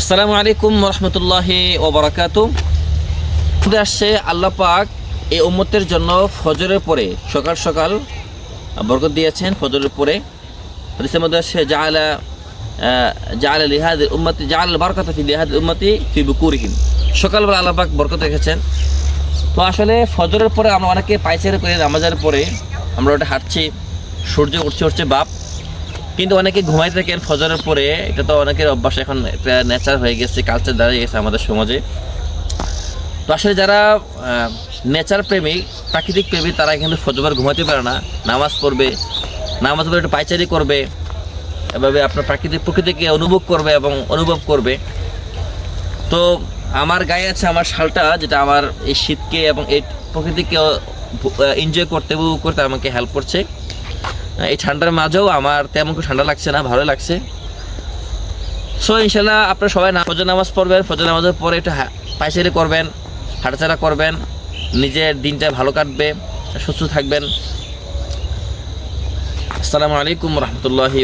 আসসালামু আলাইকুম রহমতুল্লাহি ওবরাকাতু আসছে আল্লাহ পাক এই উম্মতের জন্য ফজরের পরে সকাল সকাল বরকত দিয়েছেন ফজরের পরে। মধ্যে আসছে জাআলা আহ, জাআলা লিহাদ উম্মতি জাআল বারকাত ফি লিহাদ উম্মতি ফি বুকুরিহিম। সকালবেলা আল্লাহ পাক বরকত রেখেছেন। তো আসলে ফজরের পরে আমরা অনেকে পাইচারি করে নামাজের পরে আমরা ওটা হাঁটছি সূর্য উঠছে উঠছে বাপ। কিন্তু অনেকে ঘুমাই থাকেন ফজরের পরে, এটা তো অনেকের অভ্যাস, এখন একটা নেচার হয়ে গেছে কালচার দাঁড়িয়ে গেছে আমাদের সমাজে। তো আসলে যারা নেচার প্রেমী প্রাকৃতিক প্রেমী তারা কিন্তু ফজবার ঘুমাতে পারে না। নামাজ পড়বে, নামাজ পড়ে একটু পাইচারি করবে, এভাবে আপনার প্রাকৃতিক প্রকৃতিকে অনুভব করবে এবং অনুভব করবে। তো আমার গায়ে আছে আমার শালটা, যেটা আমার এই শীতকে এবং এই প্রকৃতিকে এনজয় করতে করতে আমাকে হেল্প করছে। এই ঠান্ডার মাঝেও আমার তেমন ঠান্ডা লাগছে না ভালো লাগছে। সো ইনশাল্লাহ আপনারা সবাই ফজর নামাজ পড়বেন, ফজর নামাজের পরে একটু পাইচারি করবেন হাঁটাচাড়া করবেন, নিজের দিনটা ভালো কাটবে, সুস্থ থাকবেন। আসসালামু আলাইকুম রহমতুল্লাহি